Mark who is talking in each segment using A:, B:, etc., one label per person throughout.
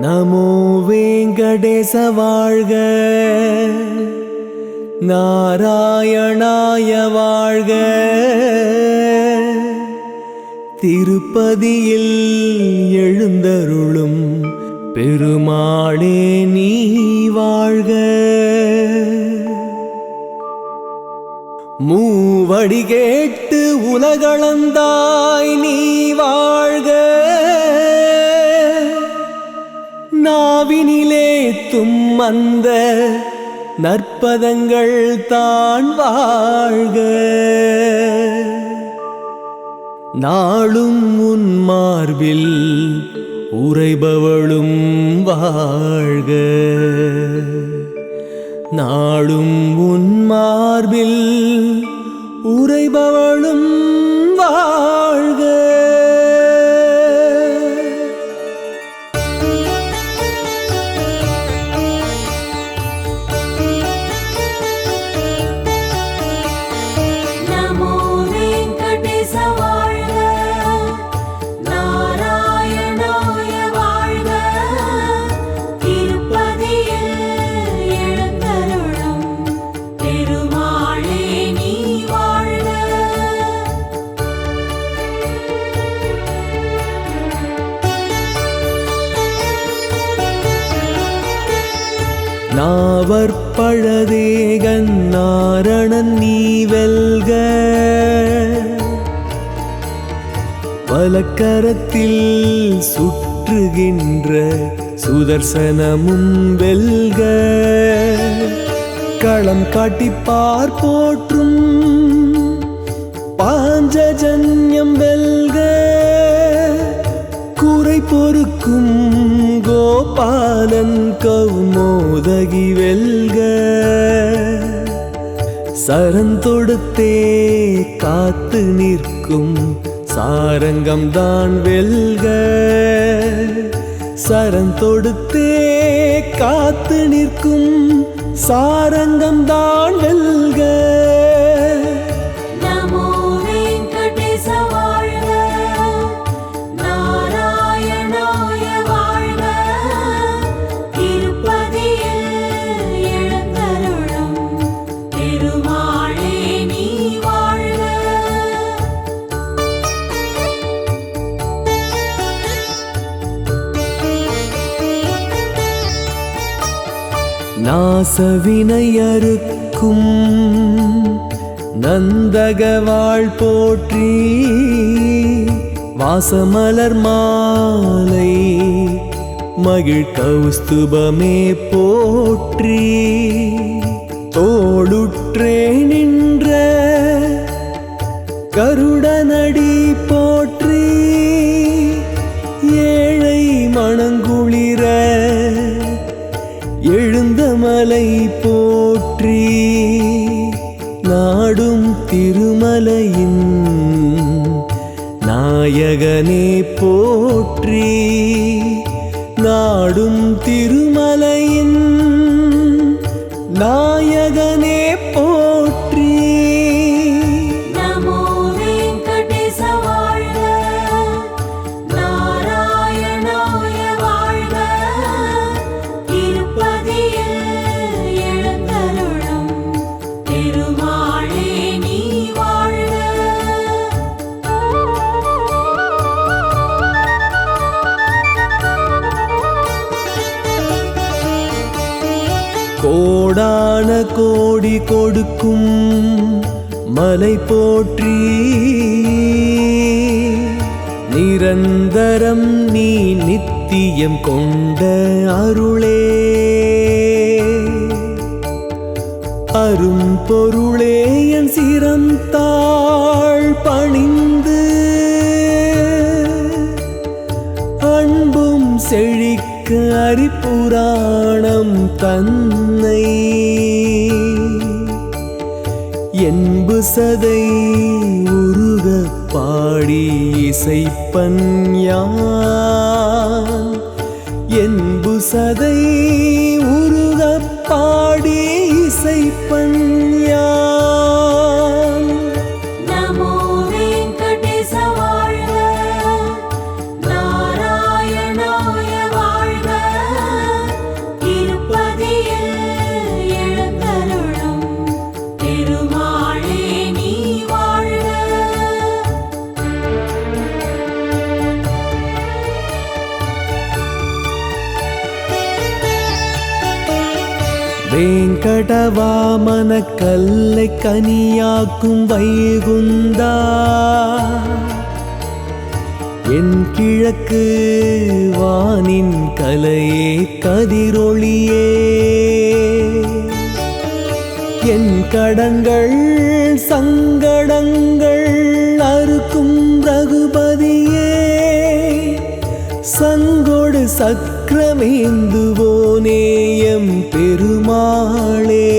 A: நமோ வேங்கடேச வாழ்க. நாராயணாய வாழ்க. திருப்பதியில் எழுந்தருளும் பெருமாளே நீ வாழ்க. மூவடி கேட்டு உலகளந்தாய் நீ வாழ்க. நாவினிலே தும்மந்த நற்பதங்கள் தான் வாழ்க. நாளும் உன் மார்பில் உரைபவளும் வாழ்க. நாளும் உன் மார்பில்
B: உரைபவள் நாவர்
A: பழதேகன் நாரணன் நீ வெல்க வலக்கரத்தில் சுற்றுகின்ற சுதர்சனமும் வெல்க. களம் காட்டிப்பார் போற்றும் பாஞ்சஜன் கோபாலன் கௌமோதகி வெல்க. சரந்தொடுத்தே காத்து நிற்கும் சாரங்கம் தான் வெல்க. சரந்தொடுத்தே காத்து நிற்கும் சாரங்கம் தான் வெல்க. நாசவினையறுக்கும் நந்தகவாள் போற்றி வாசமலர் மாலை மகிழ் கௌஸ்துபமே போற்றி. தோளுற்றே நின்ற கருடனடி திருமலை போற்றி நாடும் திருமலையின் நாயகனே போற்றி நாடும் திரு கொடுக்கும் மலை போற்றி. நிரந்தரம் நீ நித்தியம் கொண்ட அருளே. அரும் பொருளே என் சிறந்தாள் பணிந்து. அன்பும் செழிக்க அரிபுராணம் தன்னை. என்பு சதை உருக பாடி இசைப்பன் யான்? என்பு சதை வேங்கடவாமன கல்லை கனியாக்கும் வைகுந்தா. என் கிழக்கு வானின் கலையே கதிரொளியே. என் கடங்கள் சங்கடங்கள் அறுக்கும் ரகுபதியே. சங்கோடு சக்கரமேந்துவோனே. பெருமாளே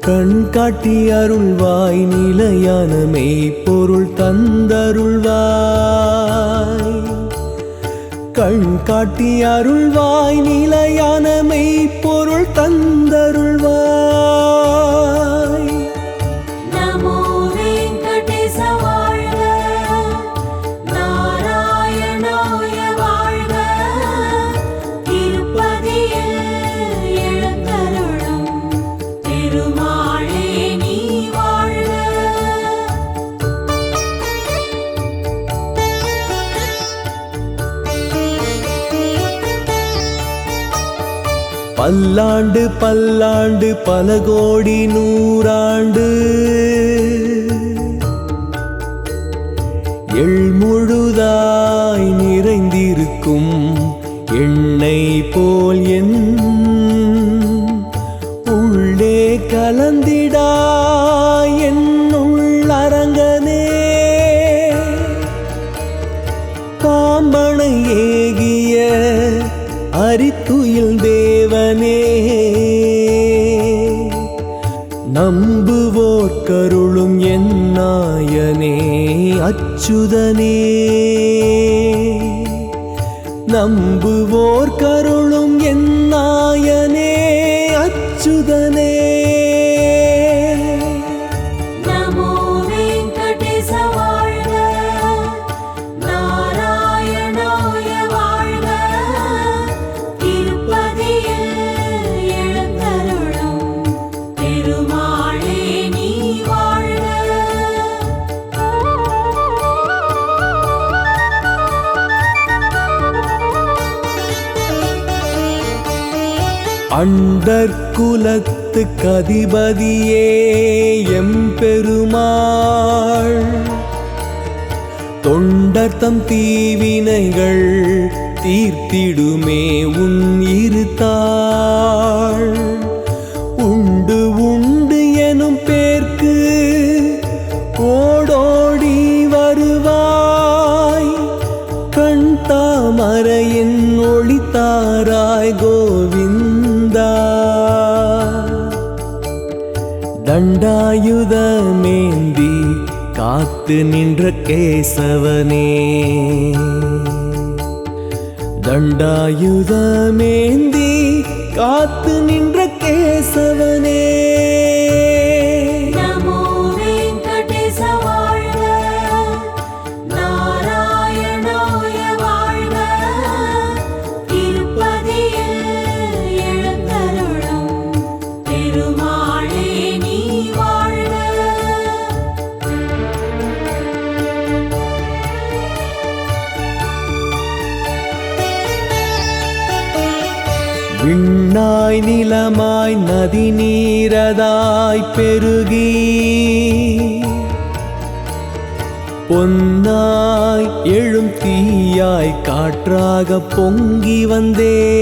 A: கண் காட்டி அருள்வாய் நிலையான மெய்ப்பொருள் தந்தருள்வாய். கண் காட்டி அருள்வாய் நிலையான மெய்ப்பொருள் தந்தருள்வாய். பல்லாண்டு பல்லாண்டு பல கோடி நூறாண்டு. எள் முழுதாய் நிறைந்திருக்கும் எண்ணெய் போல் என் அச்சுதனே. நம்புவோர் அண்டற்குலத்து கதிபதியே எம் பெருமாள் தொண்டர்த்தம் தீவினைகள் தீர்த்திடுமே உன் இருத்தாள். உண்டு உண்டு எனும் பேர்க்கு ஓடோடி வருவாய். கண் தாமரையின் ஒளித்தாராய் கோ தண்டாயுதமேந்தி காத்து நின்ற கேசவனே. தண்டாயுதமேந்தி காத்து நின்ற கேசவனே. விண்ணாய் நிலமாய் நதி நீரதாய் பெருகி. பொன்னாய் எழும் தீயாய் காற்றாக பொங்கி வந்தே.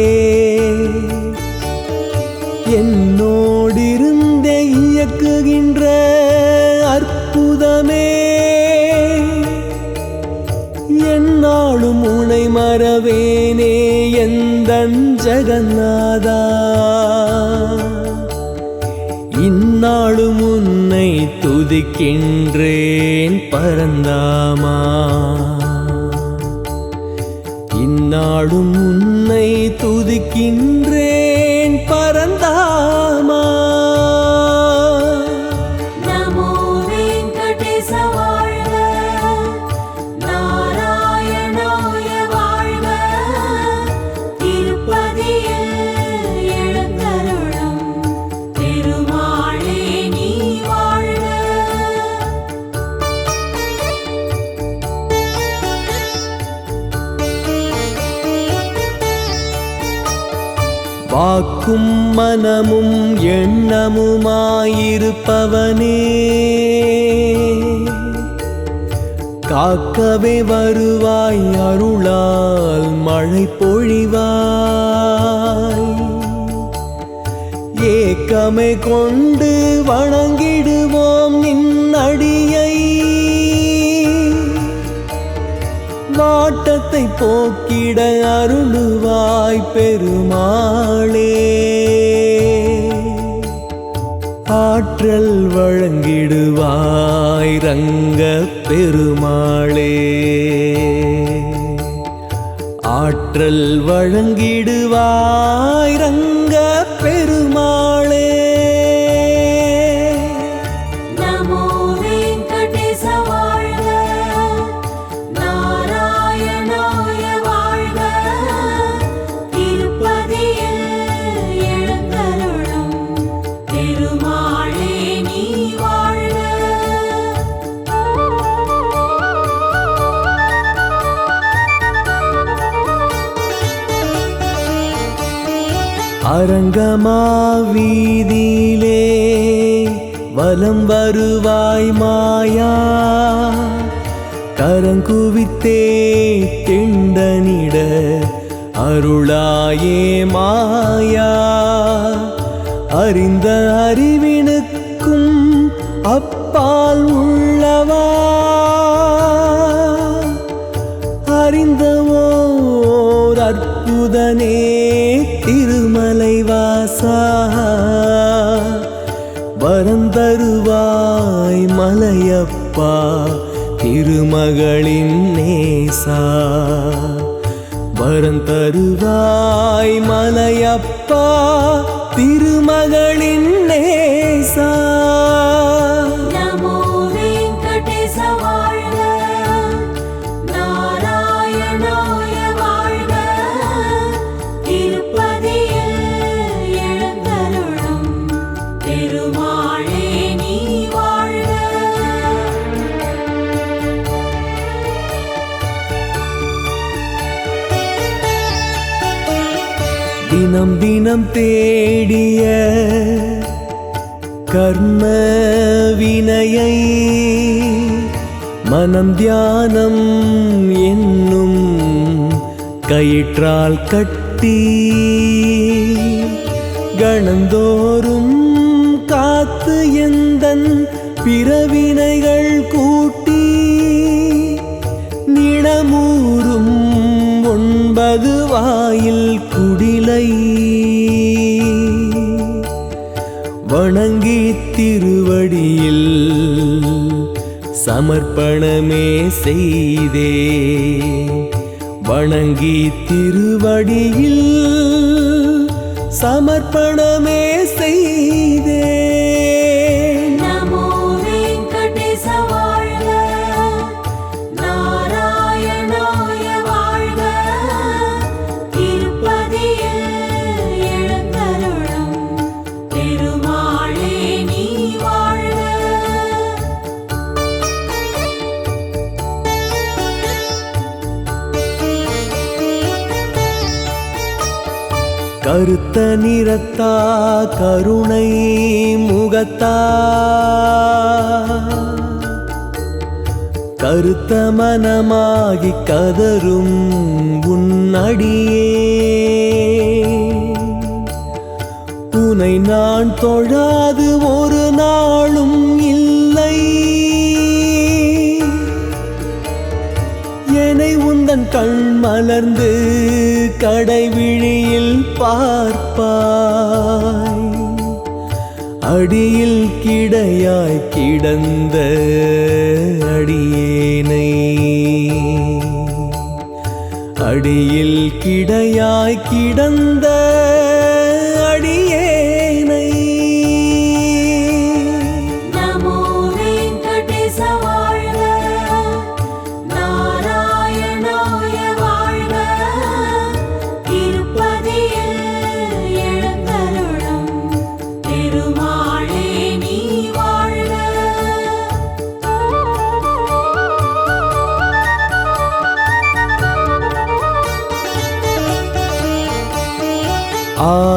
A: என்னோடிருந்தே இயக்குகின்ற அற்புதமே. என்னாலும் உனை மறவேனே. ஜெகநாதா இந்நாளும் உன்னை துதிக்கின்றேன் பரந்தாமா. இந்நாளும் உன்னை துதிக்கின்றேன் வாக்கும் மனமும் எண்ணமுமாயிருப்பவனே. காக்கவே வருவாய் அருளால் மழை பொழிவாய். ஏக்கமே கொண்டு வணங்கிடுவோம். வாட்டத்தை போக்கிட அருளுவாய் பெருமாளே. ஆற்றல் வழங்கிடுவாய் ரங்க பெருமாளே. ஆற்றல் வழங்கிடுவாய் ரங்க அரங்கமா வீதியிலே வலம் வருவாய் மாயா. கரங்குவித்தே திண்டனிட அருளாயே மாயா. அறிந்த அறிவினுக்கும் அப்பால் உள்ளவா. அறிந்தவோர் அற்புதனே வரந்தருவாய் மலையப்பா திருமகளின் நேசா. வரந்தருவாய் மலையப்பா திருமகளின் நேசா. தினம் தினம் தேடிய கர்ம வினையை மனம் தியானம் என்னும் கயிற்றால் கட்டி கணந்தோறும் காத்து எந்தன் பிறவினைகள் கூட்டி நிணமூரும் ஒன்பது வாயில் குடிலை வணங்கி திருவடியில் சமர்ப்பணமே செய்தே. வணங்கி திருவடியில் சமர்ப்பணமே நிறத்தா கருணை முகத்தா. கருத்த மனமாகி கதரும் உன்னடியே உனை நான் தொழாது ஒரு நாளும் இல்லை. என்னை உந்தன் கண் மலர்ந்து கடைவிழியில் பார்த்து காப்பாய் அடியில் கிடையாய் கிடந்த அடியேனை. அடியில் கிடையாய் கிடந்த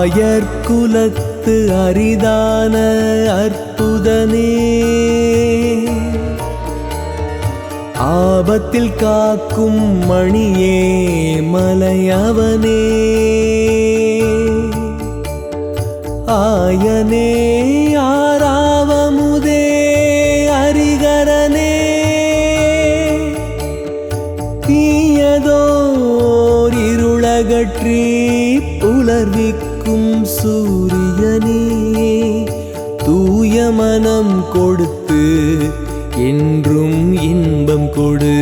A: ஆயர்குலத்து அரிதான அற்புதனே ஆபத்தில் காக்கும் மணியே மலையவனே. ஆயனே ஆ தூய மனம் கொடுத்து என்றும் இன்பம் கொடு.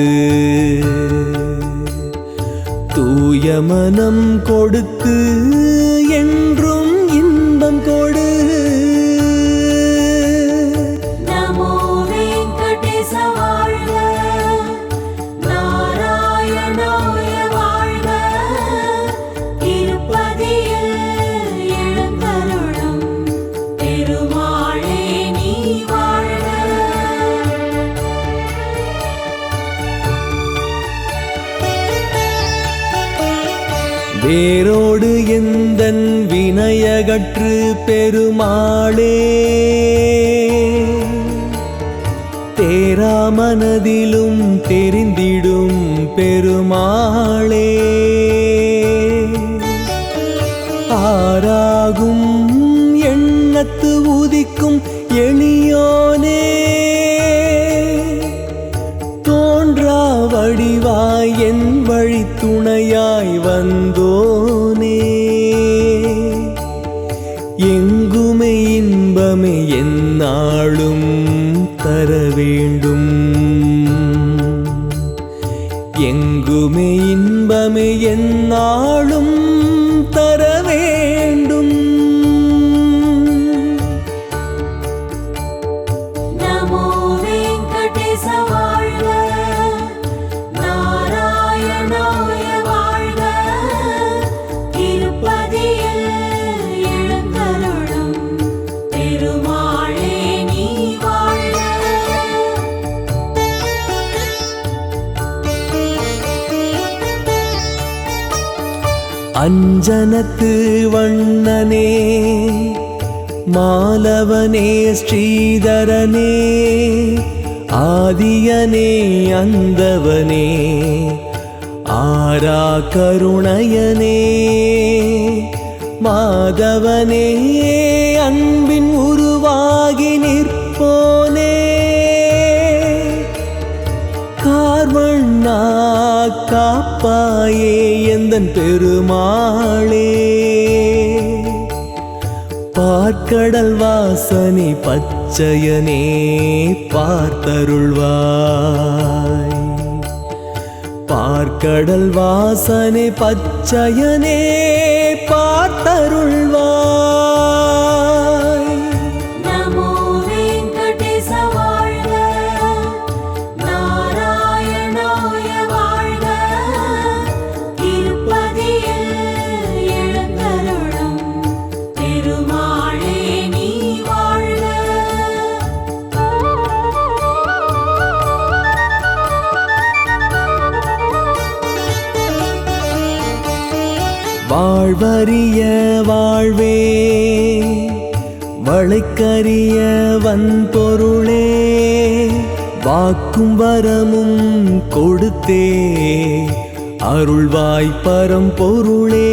A: தூய மனம் கொடுத்து என் வினயகற்று பெருமாளே. தேராமனதிலும் தெரிந்திடும் பெருமாளே.
B: நாளும்
A: அஞ்சனத்து வண்ணனே மாலவனே ஸ்ரீதரனே ஆதியனே அந்தவனே ஆரா கருணயனே மாதவனே அந்த காப்பாயே எந்தன் பெருமாளே. பார்க்கடல் வாசனை பச்சையனே பார்த்தருள்வாய். பார்க்கடல் வாசனை பச்சையனே வாழ்வறிய வாழ்வே வளைக்கரிய வன்பொருளே வாக்கும் வரமும் கொடுத்தே அருள்வாய் பரம்பொருளே.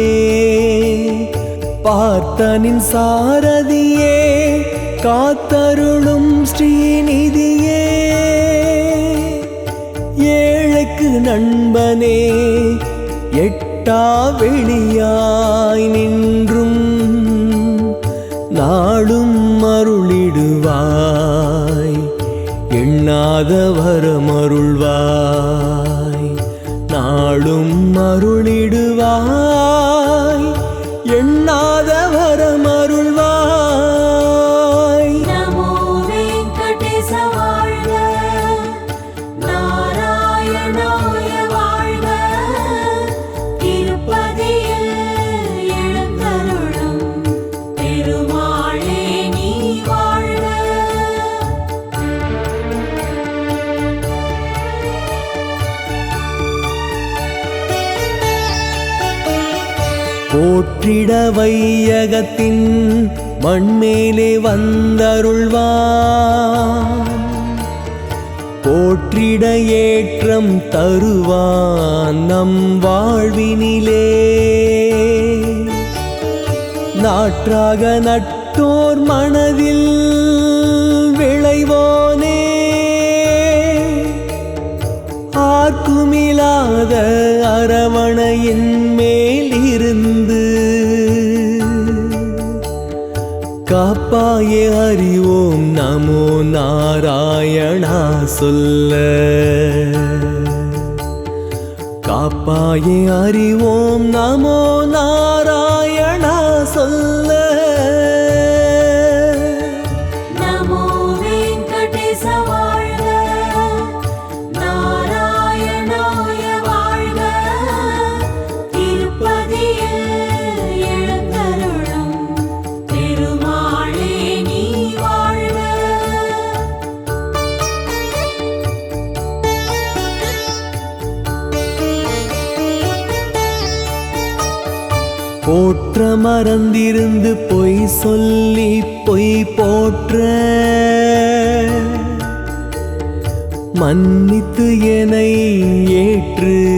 A: பார்த்தனின் சாரதியே காத்தருளும் ஸ்ரீநிதியே. ஏழைக்கு நண்பனே எட்டா நின்றும் நாடும் அருளிடுவாய். எண்ணாத வரமருள்வாய் நாளும் அருளிடுவாய். போற்றிட வையகத்தின் மண்மேலே வந்தருள்வான். போற்றிட ஏற்றம் தருவான் நம் வாழ்வினிலே. நாற்றாக நட்டோர் மனதில் காப்பாயே அறிவோம் நமோ நாராயணா சொல்ல. காப்பாயே அறிவோம் நமோ நாராயணா மறந்திருந்து பொய் சொல்லி பொய் போற்ற. மன்னித்து என்னை ஏற்று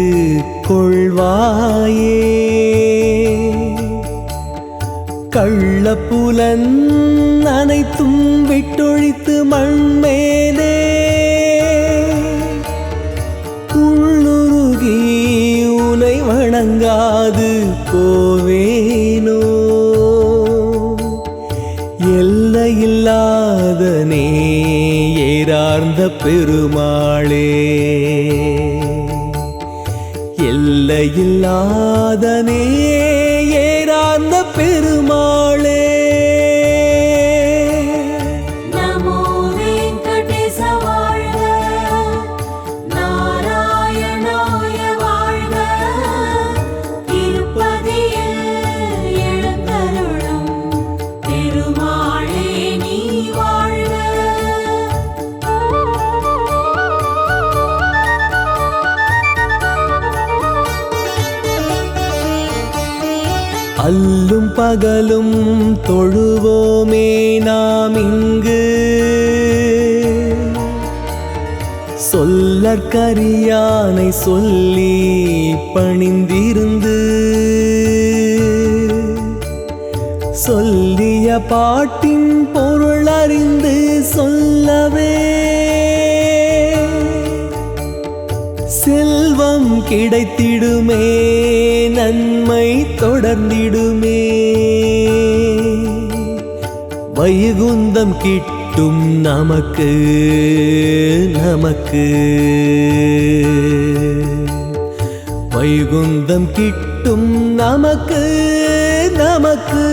A: கொள்வாயே. கள்ளப்புலன் அனைத்தும் விட்டொழித்து மண்மேலே. உள்ளுருகி உனை வணங்காது போவே ஏறார்ந்த பெருமாளே.
B: எல்லையில்லாத நீ
A: அல்லும் பகலும் தொழுவோமே நாம் இங்கு. சொல்லற்கரியானை சொல்லி பணிந்திருந்து. சொல்லிய பாட்டின் பொருள் அறிந்து சொல்லவே. செல்வம் கிடைத்திடுமே வைகுந்தம் கிட்டும் நமக்கு நமக்கு. வைகுந்தம் கிட்டும் நமக்கு நமக்கு.